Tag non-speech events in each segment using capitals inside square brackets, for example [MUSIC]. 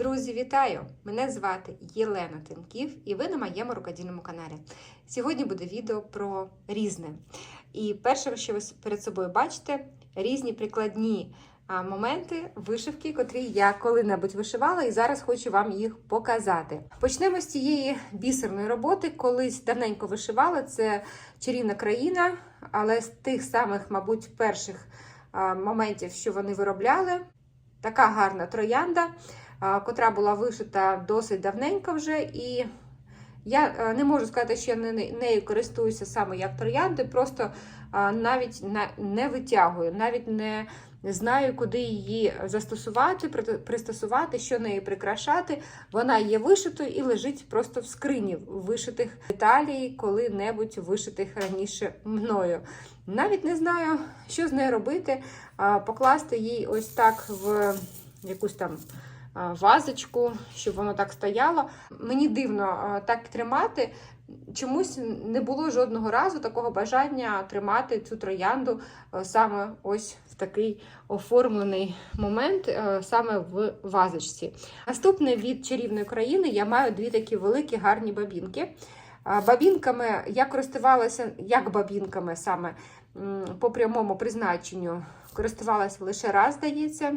Друзі, вітаю! Мене звати Єлена Тимків і ви на моєму рукодільному каналі. Сьогодні буде відео про різне. І перше, що ви перед собою бачите, різні прикладні моменти вишивки, котрі я коли-небудь вишивала, і зараз хочу вам їх показати. Почнемо з цієї бісерної роботи. Колись давненько вишивала. Це чарівна країна, але з тих самих, мабуть, перших моментів, що вони виробляли. Така гарна троянда, котра була вишита досить давненько вже. І я е, не можу сказати, що я нею користуюся саме як троянди, просто навіть не витягую, навіть не знаю, куди її застосувати, пристосувати, що нею прикрашати. Вона є вишитою і лежить просто в скрині вишитих деталей, коли-небудь вишитих раніше мною. Навіть не знаю, що з нею робити. Покласти її ось так в якусь там вазочку, щоб воно так стояло. Мені дивно так тримати. Чомусь не було жодного разу такого бажання тримати цю троянду саме ось в такий оформлений момент, саме в вазочці. Наступне від чарівної країни я маю дві такі великі гарні бабінки. Бабінками я користувалася як бабінками саме по прямому призначенню. Користувалася лише раз, здається.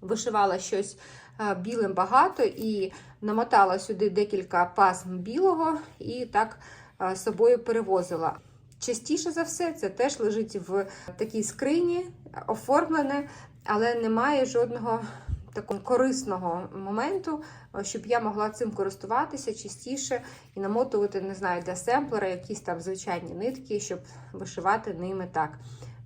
Вишивала щось е, білим багато і намотала сюди декілька пасм білого і так е, собою перевозила. Частіше за все, це теж лежить в такій скрині, оформлене, але немає жодного такого корисного моменту, е, щоб я могла цим користуватися частіше і намотувати, не знаю, для семплера якісь там звичайні нитки, щоб вишивати ними так.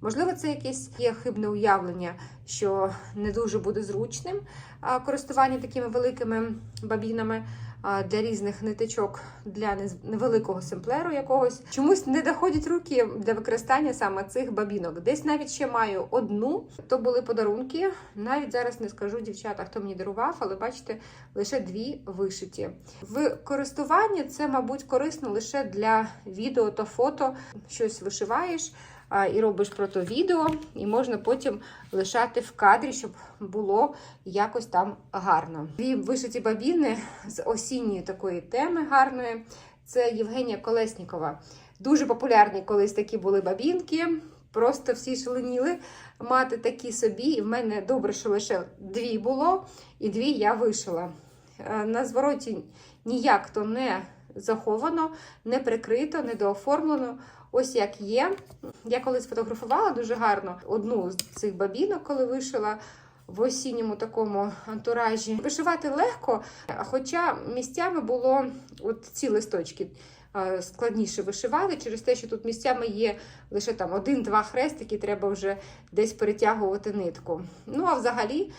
Можливо, це якесь є хибне уявлення, що не дуже буде зручним користування такими великими бабінами для різних ниточок для невеликого семплеру якогось. Чомусь не доходять руки для використання саме цих бабінок. Десь навіть ще маю одну, то були подарунки. Навіть зараз не скажу дівчата, хто мені дарував, але бачите, лише дві вишиті. В користуванні це, мабуть, корисно лише для відео та фото. Щось вишиваєш і робиш про то відео, і можна потім лишати в кадрі, щоб було якось там гарно. Дві вишиті бабіни з осінньої такої теми гарної. Це Євгенія Колеснікова. Дуже популярні колись такі були бабінки. Просто всі шаленіли мати такі собі. І в мене добре, що лише дві було, і дві я вишила. Е, На звороті ніяк то не заховано, не прикрито, не дооформлено. Ось як є. Я колись фотографувала дуже гарно одну з цих бабінок, коли вишила в осінньому такому антуражі. Вишивати легко, хоча місцями було от ці листочки. Складніше вишивати через те, що тут місцями є лише там один-два хрестики, треба вже десь перетягувати нитку. Ну а взагалі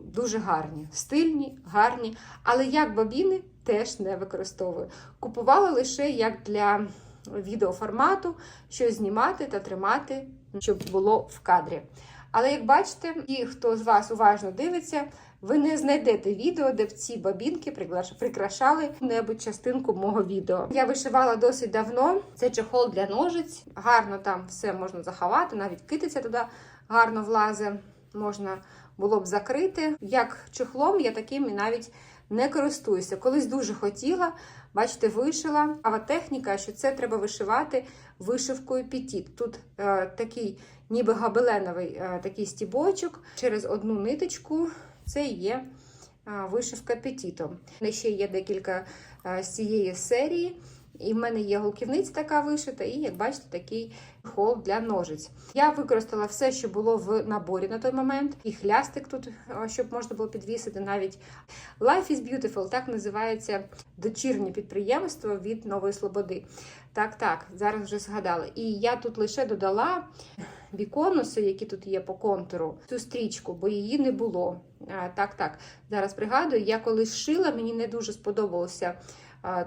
дуже гарні, стильні, гарні, але як бабіни теж не використовую. Купувала лише як для відеоформату, щось знімати та тримати, щоб було в кадрі. Але як бачите, ті, хто з вас уважно дивиться, ви не знайдете відео, де б ці бабінки прикрашали небудь частинку мого відео. Я вишивала досить давно. Це чехол для ножиць. Гарно там все можна заховати, навіть китиця туди гарно влазить. Можна було б закрити. Як чехлом, я таким і навіть не користуюся. Колись дуже хотіла, бачите, вишила. А техніка, що це треба вишивати вишивкою петіт. Тут е, такий, ніби габеленовий е, такий стібочок через одну ниточку. Це є е, вишивка петітом. У ще є декілька е, з цієї серії. І в мене є голківниця така вишита, і, як бачите, такий хол для ножиць. Я використала все, що було в наборі на той момент. І хлястик тут, щоб можна було підвісити навіть. Life is Beautiful, так називається дочірнє підприємство від Нової Слободи. Так, так, зараз вже згадала. І я тут лише додала біконуси, які тут є по контуру, цю стрічку, бо її не було. Так, так. Зараз пригадую, я колись шила, мені не дуже сподобався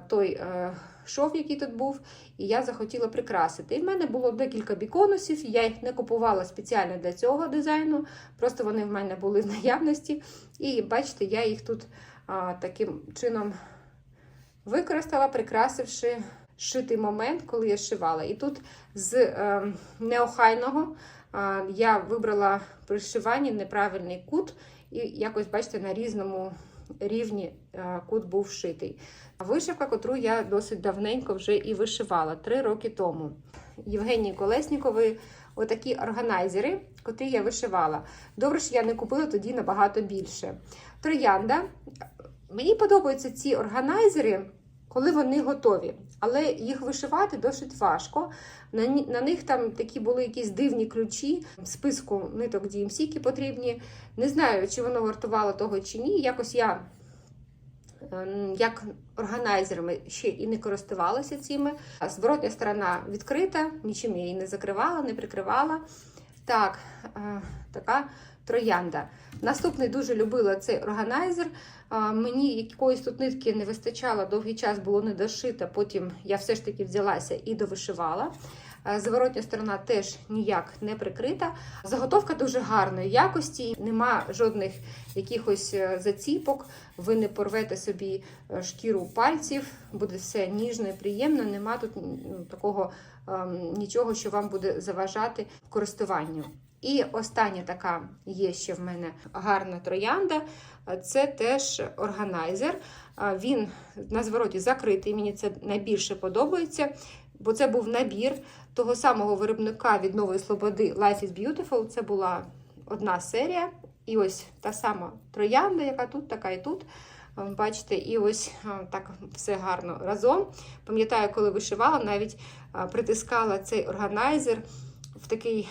той е, шов, який тут був, і я захотіла прикрасити. І в мене було декілька біконусів, я їх не купувала спеціально для цього дизайну, просто вони в мене були в наявності. І бачите, я їх тут а, таким чином використала, прикрасивши шитий момент, коли я шивала. І тут з е, неохайного е, я вибрала при шиванні неправильний кут, і якось, бачите, на різному рівні е, кут був вшитий. Вишивка, котру я досить давненько вже і вишивала, три роки тому. Євгенії Колеснікової отакі органайзери, котрі я вишивала. Добре, що я не купила тоді набагато більше. Троянда. Мені подобаються ці органайзери, коли вони готові, але їх вишивати досить важко. На, на них там такі були якісь дивні ключі, в списку ниток DMC, які потрібні. Не знаю, чи воно вартувало того чи ні. Якось я ем, як органайзерами ще і не користувалася цими. Зворотня сторона відкрита, нічим я її не закривала, не прикривала. Так, е, така троянда. Наступний дуже любила цей органайзер. А, Мені якоїсь тут нитки не вистачало, довгий час було не дошита, потім я все ж таки взялася і довишивала. Е, Зворотня сторона теж ніяк не прикрита. Заготовка дуже гарної якості, нема жодних якихось е, заціпок. Ви не порвете собі е, шкіру пальців, буде все ніжно і приємно. Нема тут такого нічого, що вам буде заважати користуванню. І остання така є ще в мене гарна троянда. Це теж органайзер. Е, Він на звороті закритий. Мені це найбільше подобається, бо це був набір того самого виробника від Нової Слободи Life is Beautiful. Це була одна серія. І ось та сама троянда, яка тут, така і тут. Е, Бачите, і ось е, так все гарно разом. Пам'ятаю, коли вишивала, навіть е, притискала цей органайзер в такий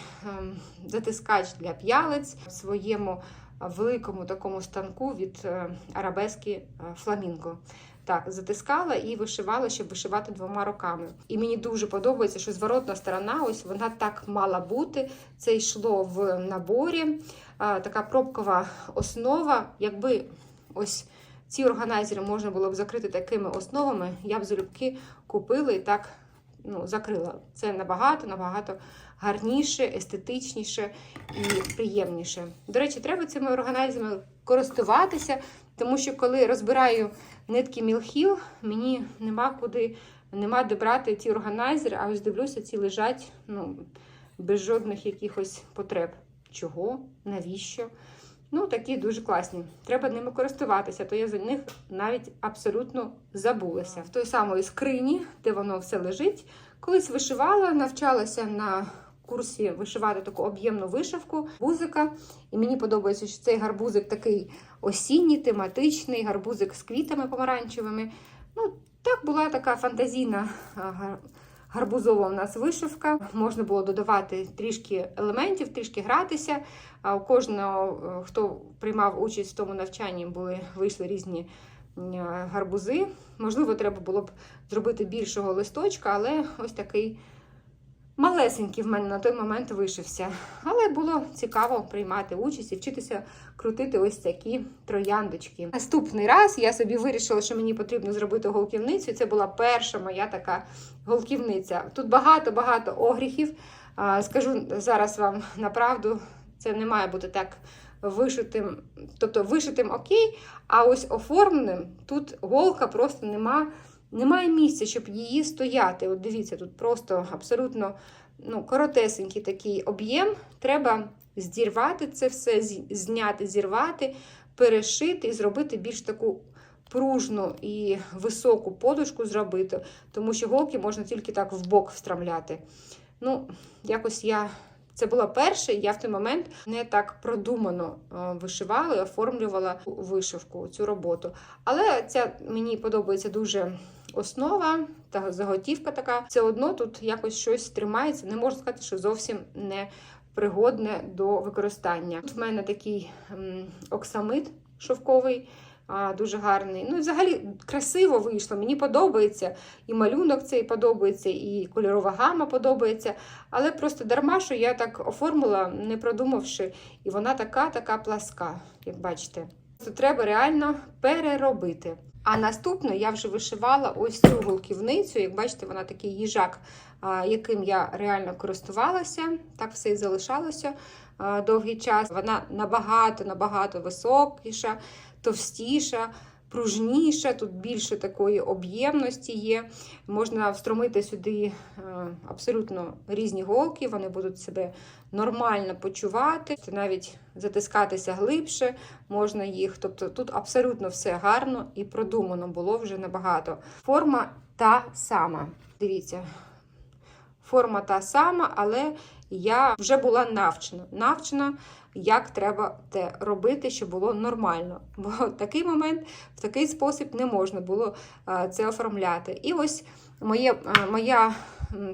затискач для п'ялиць в своєму великому такому станку від арабески фламінго. Так, затискала і вишивала, щоб вишивати двома руками. І мені дуже подобається, що зворотна сторона, ось вона так мала бути. Це йшло в наборі. Така пробкова основа. Якби ось ці органайзери можна було б закрити такими основами, я б залюбки купила і так ну, закрила. Це набагато, набагато гарніше, естетичніше і приємніше. До речі, треба цими органайзерами користуватися, тому що коли розбираю нитки Мілхіл, мені нема куди, нема де брати ці органайзери, а ось дивлюся, ці лежать ну, без жодних якихось потреб. Чого? Навіщо? Ну, такі дуже класні. Треба ними користуватися, то я за них навіть абсолютно забулася. В той самої скрині, де воно все лежить, колись вишивала, навчалася на курсі вишивати таку об'ємну вишивку гарбузика. І мені подобається, що цей гарбузик такий осінній, тематичний, гарбузик з квітами помаранчевими. Ну, так була така фантазійна гарбузова у нас вишивка. Можна було додавати трішки елементів, трішки гратися. У кожного, е, хто приймав участь в тому навчанні, були вийшли різні е, гарбузи. Можливо, треба було б зробити більшого листочка, але ось такий малесенький в мене на той момент вишився. Але було цікаво приймати участь і вчитися крутити ось такі трояндочки. Наступний раз я собі вирішила, що мені потрібно зробити голківницю. Це була перша моя така голківниця. Тут багато-багато огріхів. Скажу зараз вам на правду, це не має бути так вишитим, тобто вишитим окей, а ось оформленим тут голка просто нема, немає місця, щоб її стояти. От дивіться, тут просто абсолютно ну, коротесенький такий об'єм. Треба зірвати це все, зняти, зірвати, перешити і зробити більш таку пружну і високу подушку зробити, тому що голки можна тільки так в бок встромляти. Ну, якось я. Це було перше, я в той момент не так продумано е, вишивала і оформлювала вишивку, цю роботу. Але ця мені подобається дуже основа та заготівка така. Все одно тут якось щось тримається. Не можу сказати, що зовсім не пригодне до використання. Тут в мене такий м, оксамит шовковий. а, Дуже гарний. Ну взагалі красиво вийшло. Мені подобається. І малюнок цей подобається, і кольорова гама подобається. Але просто дарма, що я так оформила, не продумавши, і вона така, така пласка, як бачите. Це треба реально переробити. А наступно я вже вишивала ось цю голківницю. Як бачите, вона такий їжак, яким я реально користувалася. Так все і залишалося довгий час. Вона набагато, набагато високіша, товстіша. Пружніша, тут більше такої об'ємності є. Можна встромити сюди е, абсолютно різні голки, вони будуть себе нормально почувати, навіть затискатися глибше, можна їх. Тобто тут абсолютно все гарно і продумано було вже набагато. Форма та сама. Дивіться, форма та сама, але я вже була навчена. Навчена, як треба те робити, щоб було нормально. [LAUGHS] Бо в такий момент, в такий спосіб не можна було е, це оформляти. І ось моє, е, моя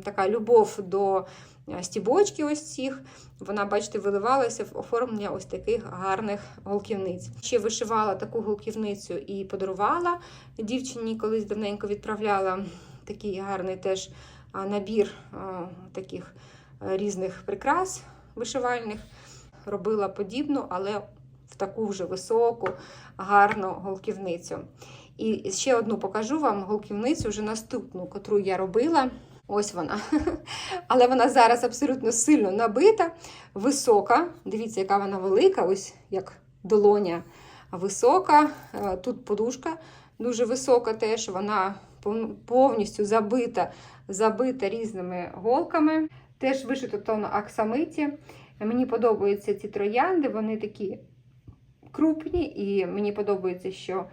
така любов до е, стібочки ось цих, вона, бачите, виливалася в оформлення ось таких гарних голківниць. Ще вишивала таку голківницю і подарувала дівчині, колись давненько відправляла такий гарний теж набір таких різних прикрас вишивальних. Робила подібну, але в таку вже високу, гарну голківницю. І ще одну покажу вам голківницю, вже наступну, котру я робила. Ось вона. [LAUGHS] Але вона зараз абсолютно сильно набита, висока. Дивіться, яка вона велика, ось як долоня висока. Е, Тут подушка дуже висока теж. Вона повністю забита, забита різними голками. Теж вишито то на аксамиті. Мені подобаються ці троянди, вони такі крупні, і мені подобається, що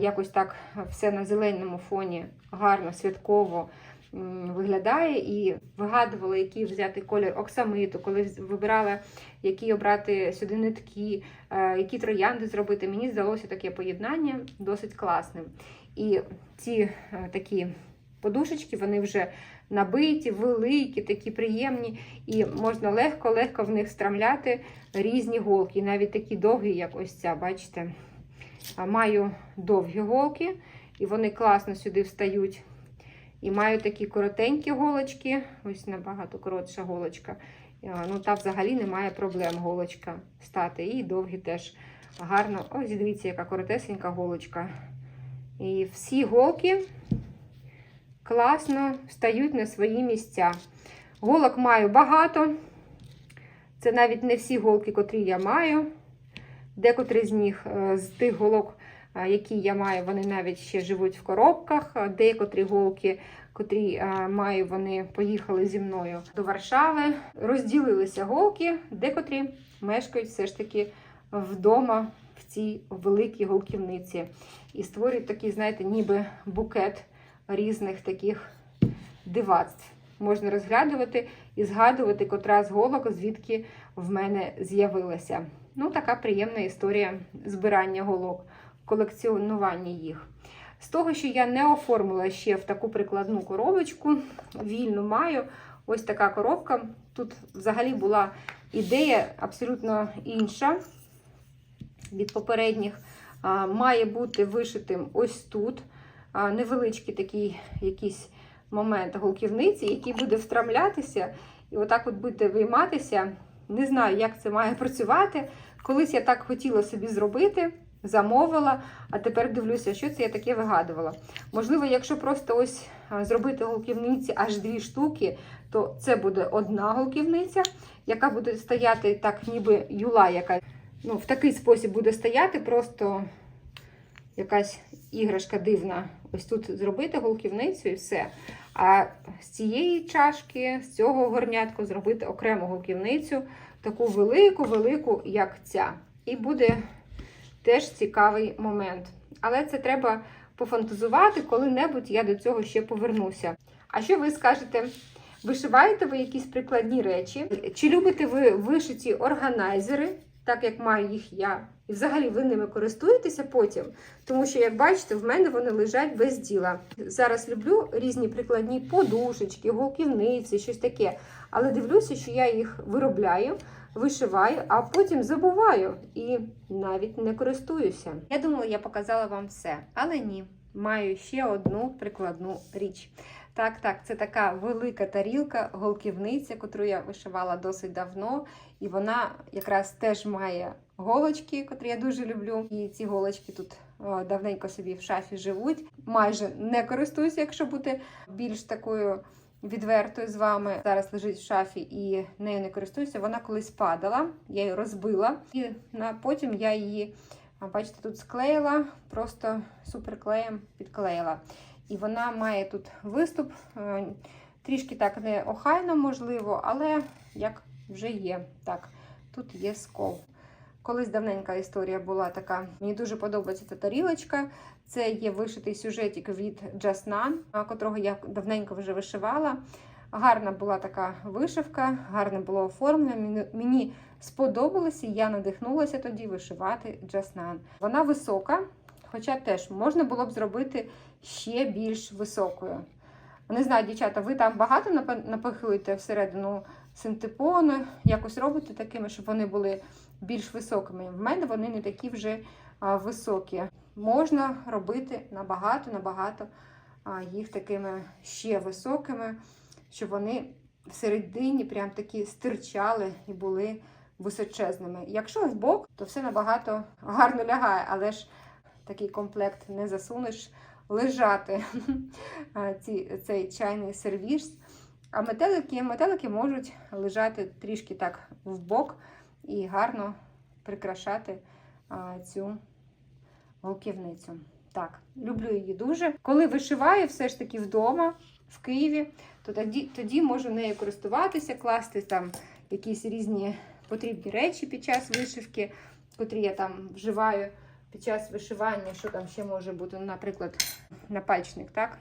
якось так все на зеленому фоні гарно, святково виглядає. І вигадувала, який взяти колір оксамиту, коли вибирала, які обрати сюди нитки, е, які троянди зробити. Мені здалося таке поєднання досить класним. І ці е, такі подушечки, вони вже набиті, великі, такі приємні, і можна легко-легко в них страмляти різні голки, навіть такі довгі, як ось ця, бачите. Маю довгі голки, і вони класно сюди встають. І маю такі коротенькі голочки, ось набагато коротша голочка. Ну, та взагалі немає проблем голочка стати. І довгі теж гарно. Ось дивіться, яка коротесенька голочка. І всі голки класно стають на свої місця. Голок маю багато. Це навіть не всі голки, котрі я маю. Декотрі з них е, з тих голок, е, які я маю, вони навіть ще живуть в коробках. Декотрі голки, котрі е, маю, вони поїхали зі мною до Варшави. Розділилися голки, декотрі мешкають все ж таки вдома в цій великій голківниці. І створюють такий, знаєте, ніби букет різних таких дивацтв. Можна розглядувати і згадувати, котра з голок, звідки в мене з'явилася. Ну, така приємна історія збирання голок, колекціонування їх. З того, що я не оформила ще в таку прикладну коробочку, вільну маю ось така коробка. Тут взагалі була ідея абсолютно інша від попередніх. Має бути вишитим ось тут невеличкий такий якийсь момент голківниці, який буде встрамлятися, і отак от буде вийматися. Не знаю, як це має працювати. Колись я так хотіла собі зробити, замовила, а тепер дивлюся, що це я таке вигадувала. Можливо, якщо просто ось зробити голківниці аж дві штуки, то це буде одна голківниця, яка буде стояти так, ніби юла, яка ну, в такий спосіб буде стояти, просто якась іграшка дивна. Ось тут зробити голківницю і все. А з цієї чашки, з цього горнятку зробити окрему голківницю, таку велику-велику, як ця. І буде теж цікавий момент. Але це треба пофантазувати, коли-небудь я до цього ще повернуся. А що ви скажете? Вишиваєте ви якісь прикладні речі? Чи любите ви вишиті органайзери, так як маю їх я? І взагалі ви ними користуєтеся потім, тому що, як бачите, в мене вони лежать без діла. Зараз люблю різні прикладні подушечки, голківниці, щось таке. Але дивлюся, що я їх виробляю, вишиваю, а потім забуваю і навіть не користуюся. Я думала, я показала вам все, але ні. Маю ще одну прикладну річ. Так, так, це така велика тарілка, голківниця, яку я вишивала досить давно. І вона якраз теж має голочки, котрі я дуже люблю. І ці голочки тут давненько собі в шафі живуть. Майже не користуюся, якщо бути більш такою відвертою з вами. Зараз лежить в шафі і нею не користуюся. Вона колись падала, я її розбила, і потім я її бачите, тут склеїла, просто суперклеєм підклеїла. І вона має тут виступ, е, трішки так не охайно, можливо, але як вже є. Так, тут є скол. Колись давненька історія була така. Мені дуже подобається ця тарілочка. Це є вишитий сюжетик від Джаснан, котрого я давненько вже вишивала. Гарна була така вишивка, гарне було оформлення. Мені- сподобалося, я надихнулася тоді вишивати Джаснан. Вона висока, хоча теж можна було б зробити ще більш високою. Не знаю, дівчата, ви там багато напихуєте всередину синтепону, якось робите такими, щоб вони були більш високими. В мене вони не такі вже високі. Можна робити набагато, набагато їх такими ще високими, щоб вони всередині прям такі стирчали і були височезними. Якщо в бок, то все набагато гарно лягає, але ж такий комплект не засунеш лежати [LAUGHS] ці, цей чайний сервіс. А метелики, метелики можуть лежати трішки так в бок і гарно прикрашати цю голківницю. Так, люблю її дуже. Коли вишиваю все ж таки вдома, в Києві, то тоді, тоді можу нею користуватися, класти там якісь різні потрібні речі під час вишивки, котрі я там вживаю під час вишивання, що там ще може бути, ну, наприклад, напальчник, так?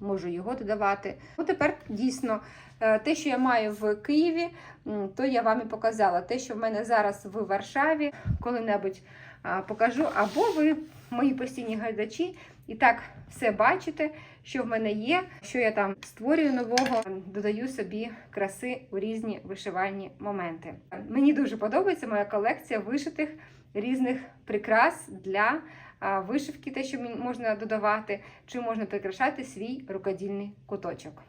Можу його додавати. Ну, тепер дійсно е, те, що я маю в Києві, то я вам і показала. Те, що в мене зараз в Варшаві, коли-небудь покажу. Або ви, мої постійні глядачі, і так все бачите, що в мене є, що я там створюю нового, додаю собі краси у різні вишивальні моменти. Мені дуже подобається моя колекція вишитих різних прикрас для вишивки, те, що можна додавати, чи можна прикрашати свій рукодільний куточок.